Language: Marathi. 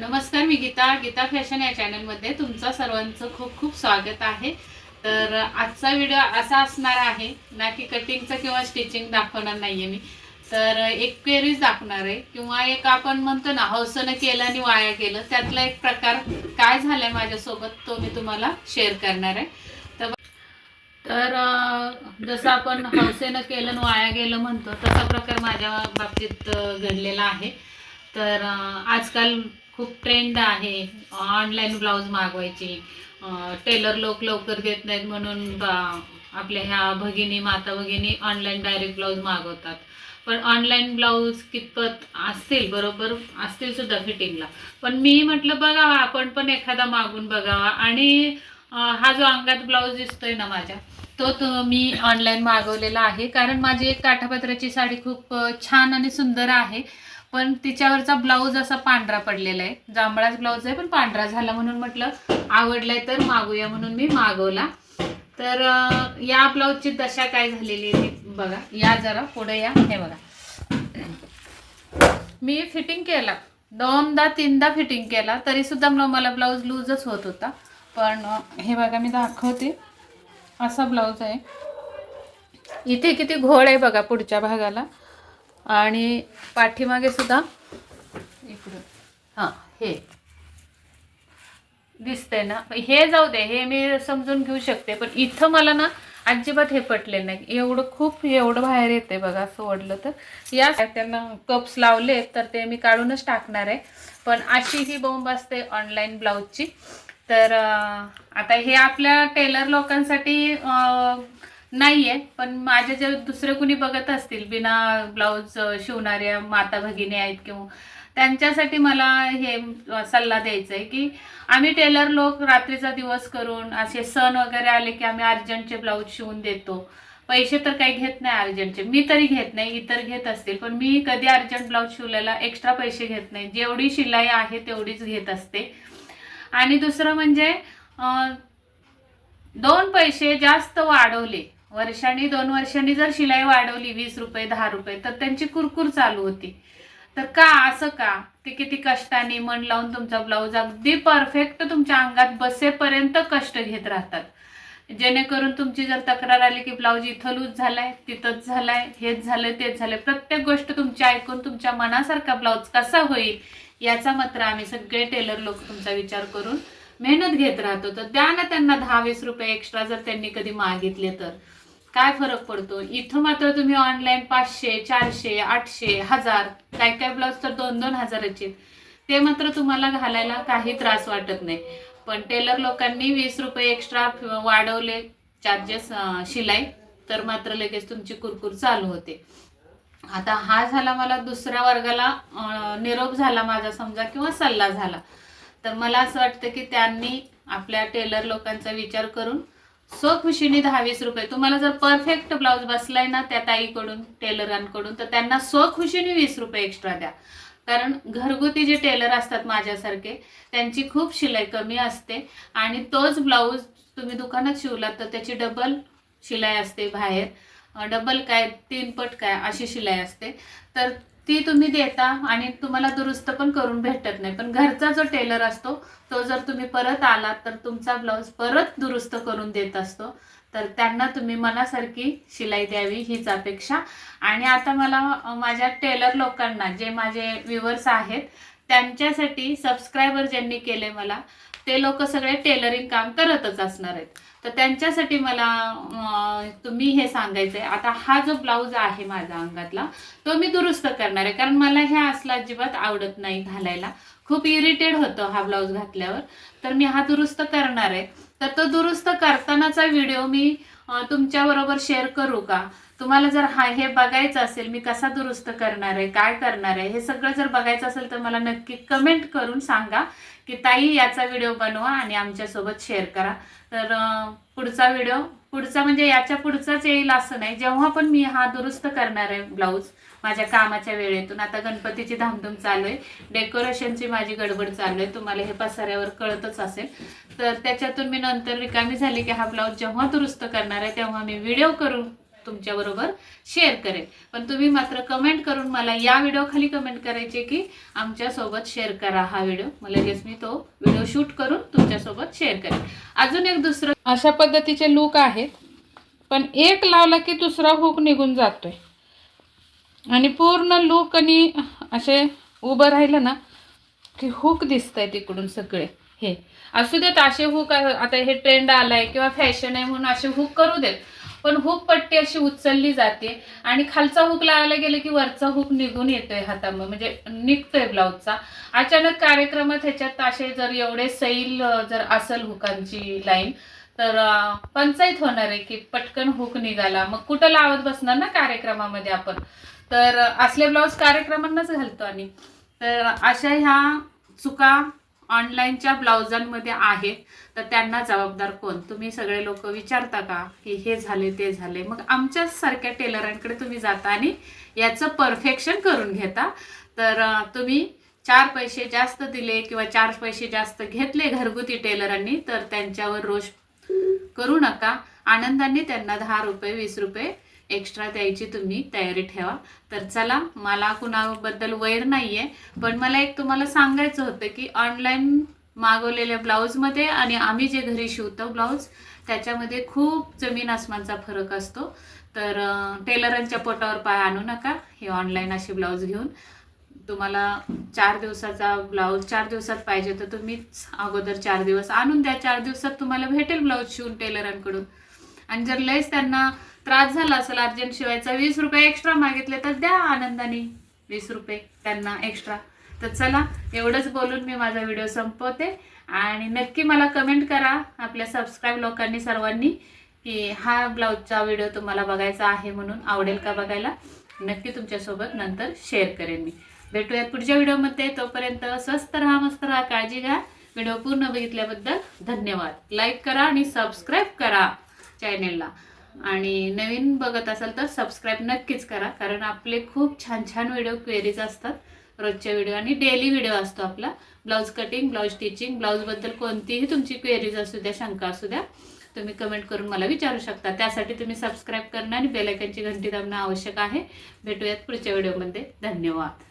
नमस्कार मी गीता. गीता फॅशन या चॅनलमध्ये तुमचं सर्वांचं खूप खूप स्वागत आहे. तर आजचा व्हिडिओ असा असणार आहे ना की कटिंगचं किंवा स्टिचिंग दाखवणार नाहीये मी. तर एक क्वेरीज दाखवणार आहे. किंवा एक आपण म्हणतो ना हौसनं केलं आणि वाया केलं त्यातला एक प्रकार काय झालाय माझ्यासोबत तो मी तुम्हाला शेअर करणार आहे. तर तर जसं आपण हौसेनं केलं आणि वाया गेलं म्हणतो तसा प्रकार माझ्या बाबतीत घडलेला आहे. तर आजकाल खूप ट्रेंड आहे. ऑनलाईन ब्लाऊज मागवायची. टेलर लोक लवकर देत नाहीत म्हणून आपल्या ह्या भगिनी माता भगिनी ऑनलाईन डायरेक्ट ब्लाऊज मागवतात. पण ऑनलाईन ब्लाऊज कितपत असतील बरोबर? असतील सुद्धा फिटिंगला पण मी म्हटलं बघावा आपण पण एखादा मागून बघावा. आणि हा जो अंगात ब्लाऊज दिसतोय ना माझ्या तो तो मी ऑनलाईन मागवलेला आहे. कारण माझी एक काठापत्राची साडी खूप छान आणि सुंदर आहे. पण तिच्यावरचा ब्लाऊज असा पांढरा पडलेला आहे. जांभळाच ब्लाऊज आहे पण पांढरा झाला म्हणून म्हटलं आवडलाय तर मागूया म्हणून मी मागवला. तर या ब्लाऊजची दशा काय झालेली आहे बघा. या जरा पुढे या. हे बघा. मी फिटिंग केला. दोनदा तीनदा फिटिंग केला. तरी सुद्धा मला ब्लाऊज लूजच होत होता. पण हे बघा मी दाखवते. असा ब्लाऊज आहे. इथे किती घोळ आहे बघा पुढच्या भागाला. आणि पाठीमागे सुद्धा इकडून. हां हे. दिसतंय ना? हे जाऊ दे हे मी समजून घेऊ शकते पण इथं मला ना अजिबात हे पटले नाही. एवढं खूप एवढं बाहेर येते बघा असं ओढलं तर. या त्यांना कप्स लावले तर ते मी काढूनच टाकणार आहे. पण अशी ही बोंब असते ऑनलाईन ब्लाऊजची तर आता हे आपल्या टेलर लोकांसाठी नाहीये पण माझे जे दुसरे कुणी बघत असतील बिना ब्लाऊज शिवणाऱ्या माता भगिनी आहेत किंवा त्यांच्यासाठी मला हे सल्ला द्यायचा आहे की आम्ही टेलर लोक रात्रीचा दिवस करून असे सण वगैरे आले की आम्ही अर्जंटचे ब्लाऊज शिवून देतो. पैसे तर काही घेत नाही अर्जंटचे. मी तरी घेत नाही इतर घेत असतील पण मी कधी अर्जंट ब्लाऊज शिवलेला एक्स्ट्रा पैसे घेत नाही. जेवढी शिलाई आहे तेवढीच घेत असते. आणि दुसरं म्हणजे दोन पैसे जास्त वाढवले. वर्षांनी दोन वर्षांनी जर शिलाई वाढवली वीस रुपये दहा रुपये तर त्यांची कुरकुर चालू होती. तर का असं का? ते किती कष्टाने मन लावून तुमचा ब्लाऊज अगदी परफेक्ट तुमच्या अंगात बसेपर्यंत कष्ट घेत राहतात. जेणेकरून तुमची जर तक्रार आली की ब्लाऊज इथं लूज झालाय तिथंच झालाय हेच झालंय तेच झालंय प्रत्येक गोष्ट तुमची ऐकून तुमच्या मनासारखा ब्लाऊज कसा होईल याचा मात्र आम्ही सगळे टेलर लोक तुमचा विचार करून मेहनत घेत राहतो. तर द्या ना त्यांना दहा वीस रुपये एक्स्ट्रा जर त्यांनी कधी मागितले तर. काय फरक पडतो? इथं मात्र तुम्ही ऑनलाईन पाचशे चारशे आठशे हजार काय काय ब्लाऊज तर दोन दोन हजाराचे. ते मात्र तुम्हाला घालायला काही त्रास वाटत नाही. पण टेलर लोकांनी वीस रुपये एक्स्ट्रा वाढवले चार्जेस शिलाई तर मात्र लगेच तुमची कुरकुर चालू होते. आता हा झाला मला दुसऱ्या वर्गाला निरोप झाला माझा समजा किंवा सल्ला झाला. तर मला असं वाटतं की त्यांनी आपल्या टेलर लोकांचा विचार करून स्वखुशीने दहा वीस रुपये तुम्हाला जर परफेक्ट ब्लाऊज बसलाय ना त्या ताईकडून टेलरांकडून तर त्यांना स्वखुशीने वीस रुपये एक्स्ट्रा द्या. कारण घरगुती जे टेलर असतात माझ्यासारखे त्यांची खूप शिलाई कमी असते आणि तोच ब्लाऊज तुम्ही दुकानात शिवलात तर त्याची डबल शिलाई असते बाहेर. डबल काय तीन पट काय अशी शिलाई असते. तर ती तुम्ही देता आणि तुम्हाला दुरुस्त पण करून भेटत नाही. पण घरचा जो टेलर असतो तो जर तुम्ही परत आलात तर तुमचा ब्लाऊज परत दुरुस्त करून देत असतो. तर त्यांना तुम्ही मनासारखी शिलाई द्यावी हीच अपेक्षा. आणि आता मला माझ्या टेलर लोकांना जे माझे व्ह्युअर्स आहेत त्यांच्यासाठी सबस्क्रायबर ज्यांनी केले मला ते लोक सगळे टेलरिंग काम करतच असणार आहेत. तर त्यांच्यासाठी मला तुम्ही हे सांगायचं आहे आता हा जो ब्लाऊज आहे माझा अंगातला तो मी दुरुस्त करणार आहे. कारण मला हे असला अजिबात आवडत नाही घालायला. खूप इरिटेड होतं हा ब्लाऊज घातल्यावर. तर मी हा दुरुस्त करणार आहे. तर तो दुरुस्त करतानाचा व्हिडिओ मी तुमच्याबरोबर शेअर करू का? तुम्हाला जर हा हे बघायचं असेल मी कसा दुरुस्त करणार आहे काय करणार आहे हे सगळं जर बघायचं असेल तर मला नक्की कमेंट करून सांगा की ताई याचा व्हिडिओ बनवा आणि आमच्यासोबत शेअर करा. तर पुढचा व्हिडिओ पुढचा म्हणजे याच्या पुढचाच येईल असं नाही. जेव्हा पण मी हा दुरुस्त करणार आहे ब्लाऊज माझ्या कामाच्या वेळेतून आता गणपतीची धामधूम चालू आहे डेकोरेशनची माझी गडबड चालू आहे तुम्हाला हे पसाऱ्यावर कळतच असेल. तर त्याच्यातून मी नंतर रिकामी झाली की हा ब्लाऊज जेव्हा दुरुस्त करणार आहे तेव्हा मी व्हिडिओ करून तुमच्याबरोबर शेअर करेन. पण तुम्ही मात्र कमेंट करून मला या व्हिडिओ खाली कमेंट करायचे की आमच्यासोबत शेअर करा हा व्हिडिओ मग लगेच मी तो व्हिडिओ शूट करून तुमच्यासोबत शेअर करेन. अजून एक दुसरं अशा पद्धतीचे लूक आहेत पण एक लावला की दुसरा हुक निघून जातोय. आणि पूर्ण लूक आणि असे उभं राहिलं ना की हुक दिसत आहे तिकडून सगळे. हे. असू देत असे हुक आता हे ट्रेंड आलाय किंवा फॅशन आहे म्हणून असे हुक करू देत. पण हुक पट्टी अशी उचलली जाते आणि खालचा हुक लावायला गेलं की वरचा हुक निघून येतोय हातामध्ये म्हणजे निघतोय ब्लाऊजचा अचानक कार्यक्रमात ह्याच्यात असे जर एवढे सैल जर असेल हुकांची लाईन तर पंचायत होणार आहे की पटकन हुक निघाला. मग कुठं लावत बसणार ना कार्यक्रमामध्ये आपण? तर असले ब्लाऊज कार्यक्रमांनाच घालतो आणि तर अशा ह्या चुका ऑनलाईनच्या ब्लाउजांमध्ये आहेत तर त्यांना जबाबदार कोण? तुम्ही सगळे लोक विचारता का की हे झाले ते झाले? मग आमच्याच सारख्या टेलरांकडे तुम्ही जाता आणि याचं परफेक्शन करून घेता. तर तुम्ही चार पैसे जास्त दिले किंवा चार पैसे जास्त घेतले घरगुती टेलरांनी तर त्यांच्यावर रोष करू नका. आनंदाने त्यांना दहा रुपये वीस रुपये एक्स्ट्रा द्यायची तुम्ही तयारी ठेवा. तर चला मला कुणाबद्दल वैर नाहीये पण मला एक तुम्हाला सांगायचं होतं की ऑनलाईन मागवलेल्या ब्लाऊजमध्ये आणि आम्ही जे घरी शिवतो ब्लाऊज त्याच्यामध्ये खूप जमीन आसमानचा फरक असतो. तर टेलरांच्या पोटावर पाय आणू नका हे ऑनलाईन असे ब्लाऊज घेऊन. तुम्हाला चार दिवसाचा ब्लाऊज चार दिवसात पाहिजे तर तुम्हीच अगोदर चार दिवस आणून द्या. चार दिवसात तुम्हाला भेटेल ब्लाऊज शिवून टेलरांकडून आणि जर लयच त्यांना त्रास झाला असेल अर्जंट शिवायचा वीस रुपये एक्स्ट्रा मागितले तर द्या आनंदाने. वीस रुपये त्यांना एक्स्ट्रा तर चला एवढंच बोलून मी माझा व्हिडिओ संपवते. आणि नक्की मला कमेंट करा आपल्या सबस्क्राईब लोकांनी सर्वांनी की हा ब्लाऊजचा व्हिडिओ तुम्हाला बघायचा आहे म्हणून आवडेल का बघायला? नक्की तुमच्यासोबत नंतर शेअर करेन मी. भेटूयात पुढच्या व्हिडिओमध्ये तोपर्यंत स्वस्त राहा मस्त राहा काळजी घ्या. व्हिडिओ पूर्ण बघितल्याबद्दल धन्यवाद. लाईक करा आणि सबस्क्राईब करा चॅनेलला आणि नवीन बघत असाल तर सबस्क्राईब नक्कीच करा कारण आपले खूप छान छान व्हिडिओ क्वेरीज असतात. रोजच्या व्हिडिओ आणि डेली व्हिडिओ असतो आपला. ब्लाऊज कटिंग ब्लाऊज स्टिचिंग ब्लाऊजबद्दल कोणतीही तुमची क्वेरीज असू द्या शंका असू द्या तुम्ही कमेंट करून मला विचारू शकता. त्यासाठी तुम्ही सबस्क्राईब करणं आणि बेलायकनची घंटी दाबणं आवश्यक आहे. भेटूयात पुढच्या व्हिडिओमध्ये धन्यवाद.